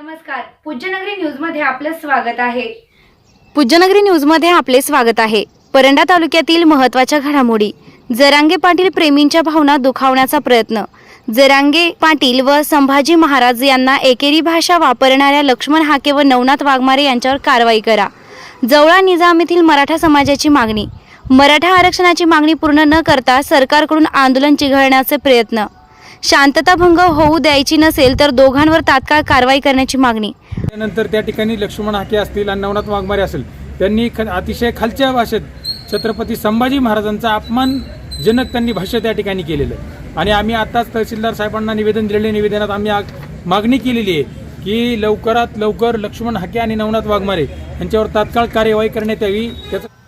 नमस्कार. पूज्यनगरी न्यूजमध्ये आपलं स्वागत आहे. पूज्यनगरी न्यूजमध्ये आपले स्वागत आहे. परंडा तालुक्यातील महत्त्वाच्या घडामोडी. जरांगे पाटील प्रेमींच्या भावना दुखावण्याचा प्रयत्न. जरांगे पाटील व संभाजी महाराज यांना एकेरी भाषा वापरणाऱ्या लक्ष्मण हाके व नवनाथ वाघमारे यांच्यावर कारवाई करा. जवळा निजाम येथील मराठा समाजाची मागणी. मराठा आरक्षणाची मागणी पूर्ण न करता सरकारकडून आंदोलन चिघळण्याचे प्रयत्न. शांतता भंग होऊ द्यायची नसेल तर दोघांवर तात्काळ कारवाई करण्याची मागणी. त्यानंतर त्या ठिकाणी लक्ष्मण हाके असतील आणि नवनाथ वाघमारे असेल त्यांनी ख अतिशय खालच्या भाषेत छत्रपती संभाजी महाराजांचा अपमानजनक त्यांनी भाष्य त्या ठिकाणी केलेलं. आहे आणि आम्ही आत्ताच तहसीलदार साहेबांना निवेदन दिलेले निवेदनात आम्ही मागणी केलेली आहे की लवकरात लवकर लक्ष्मण हाके आणि नवनाथ वाघमारे यांच्यावर तात्काळ कार्यवाही करण्यात यावी. त्याचं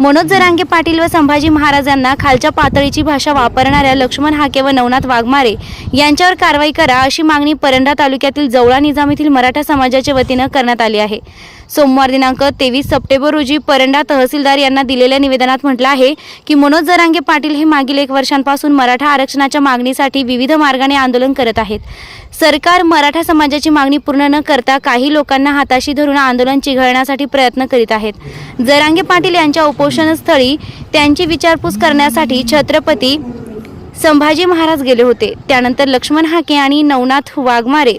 मनोज जरांगे पाटील व संभाजी महाराजांना खालच्या पातळीची भाषा वापरणाऱ्या लक्ष्मण हाके व नवनाथ वाघमारे यांच्यावर कारवाई करा अशी मागणी परंडा तालुक्यातील जवळा निजामीतील मराठा समाजाच्या वतीनं करण्यात आली आहे. सोमवार दिनांक तेवीस सप्टेंबर रोजी परंडा तहसीलदार यांना दिलेल्या निवेदनात म्हटलं आहे की मनोज जरांगे पाटील हे मागील एक वर्षांपासून मराठा आरक्षणाच्या मागणीसाठी विविध मार्गाने आंदोलन करत आहेत. सरकार मराठा समाजाची मागणी पूर्ण न करता काही लोकांना हाताशी धरून आंदोलन चिघळण्यासाठी प्रयत्न करीत आहेत. जरांगे पाटील यांच्या उप उपोषणस्थळी त्यांची विचारपूस करण्यासाठी छत्रपती संभाजी महाराज गेले होते. त्यानंतर लक्ष्मण हाके आणि नवनाथ वाघमारे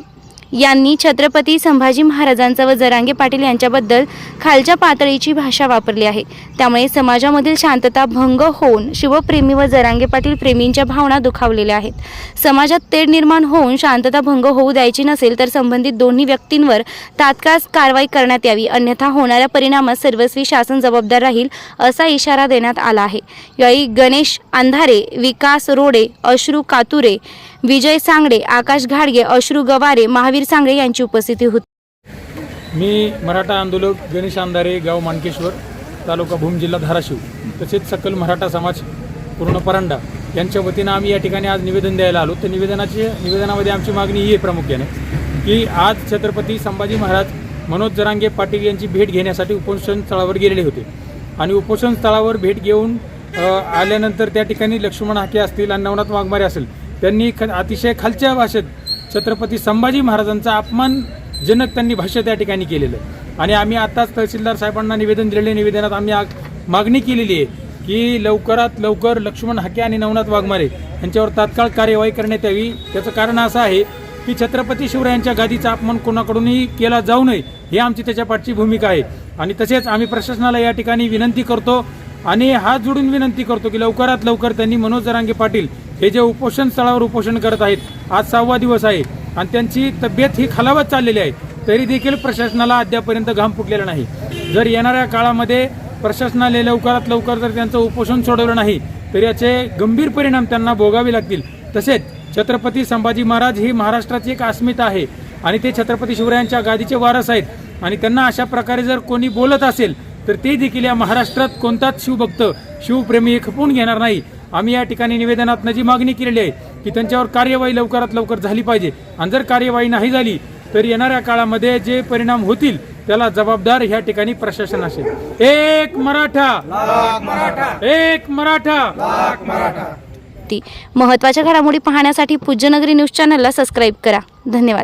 यांनी छत्रपती संभाजी महाराजांचा व जरांगे पाटील यांच्याबद्दल खालच्या पातळीची भाषा वापरली आहे. त्यामुळे समाजामधील शांतता भंग होऊन शिवप्रेमी व जरांगे पाटील प्रेमींच्या भावना दुखावलेल्या आहेत. समाजात तेढ निर्माण होऊन शांतता भंग होऊ द्यायची नसेल तर संबंधित दोन्ही व्यक्तींवर तात्काळ कारवाई करण्यात यावी. अन्यथा होणाऱ्या परिणामात सर्वस्वी शासन जबाबदार राहील असा इशारा देण्यात आला आहे. यावेळी गणेश अंधारे विकास रोडे अश्रू कातुरे विजय सांगडे आकाश घाडगे अश्रू गवारे महावीर सांगडे यांची उपस्थिती होती. मी मराठा आंदोलक गणेश अंधारे गाव मानकेश्वर तालुका भूम जिल्हा धाराशिव तसेच सकल मराठा समाज पूर्ण परांडा यांच्या वतीनं आम्ही या ठिकाणी आज निवेदन द्यायला आलो. तर निवेदनाची निवेदनामध्ये आमची मागणी ही आहे प्रामुख्याने की आज छत्रपती संभाजी महाराज मनोज जरांगे पाटील यांची भेट घेण्यासाठी उपोषण स्थळावर गेलेले होते. आणि उपोषण स्थळावर भेट घेऊन आल्यानंतर त्या ठिकाणी लक्ष्मण हाके असतील आणि नवनाथ वाघमारे असेल त्यांनी ख अतिशय खालच्या भाषेत छत्रपती संभाजी महाराजांचा अपमानजनक त्यांनी भाष्य त्या ठिकाणी केलेलं आणि आम्ही आत्ताच तहसीलदार साहेबांना निवेदन दिलेले निवेदनात आम्ही मागणी केलेली आहे की लवकरात लवकर लक्ष्मण हाके आणि नवनाथ वाघमारे यांच्यावर तात्काळ कार्यवाही करण्यात यावी. त्याचं कारण असं आहे की छत्रपती शिवरायांच्या गादीचा अपमान कोणाकडूनही केला जाऊ नये ही आमची त्याच्या पाठची भूमिका आहे. आणि तसेच आम्ही प्रशासनाला या ठिकाणी विनंती करतो आणि हात जोडून विनंती करतो की लवकरात लवकर त्यांनी मनोज जरांगे पाटील हे जे उपोषण स्थळावर उपोषण करत आहेत आज सहावा दिवस आहे आणि त्यांची तब्येत ही खालावत चाललेली आहे तरी देखील प्रशासनाला अद्यापर्यंत घाम फुटलेला नाही. जर येणाऱ्या काळामध्ये प्रशासनाने लवकरात लवकर जर त्यांचं उपोषण सोडवलं नाही तर याचे गंभीर परिणाम त्यांना भोगावे लागतील. तसेच छत्रपती संभाजी महाराज ही महाराष्ट्राची एक अस्मिता आहे आणि ते छत्रपती शिवरायांच्या गादीचे वारस आहेत आणि त्यांना अशा प्रकारे जर कोणी बोलत असेल तर ते देखील या महाराष्ट्रात कोणताच शिवभक्त शिवप्रेमी हे खपवून घेणार नाही. आम्ही या ठिकाणी निवेदनात जी मागणी केलेली आहे की त्यांच्यावर कार्यवाही लवकरात लवकर झाली पाहिजे. आणि जर कार्यवाही नाही झाली तर येणाऱ्या काळामध्ये जे परिणाम होतील त्याला जबाबदार ह्या ठिकाणी प्रशासन असेल. एक मराठा! एक मराठा! महत्त्वाच्या घडामोडी पाहण्यासाठी पूज्यनगरी न्यूज चॅनलला सबस्क्राईब करा. धन्यवाद.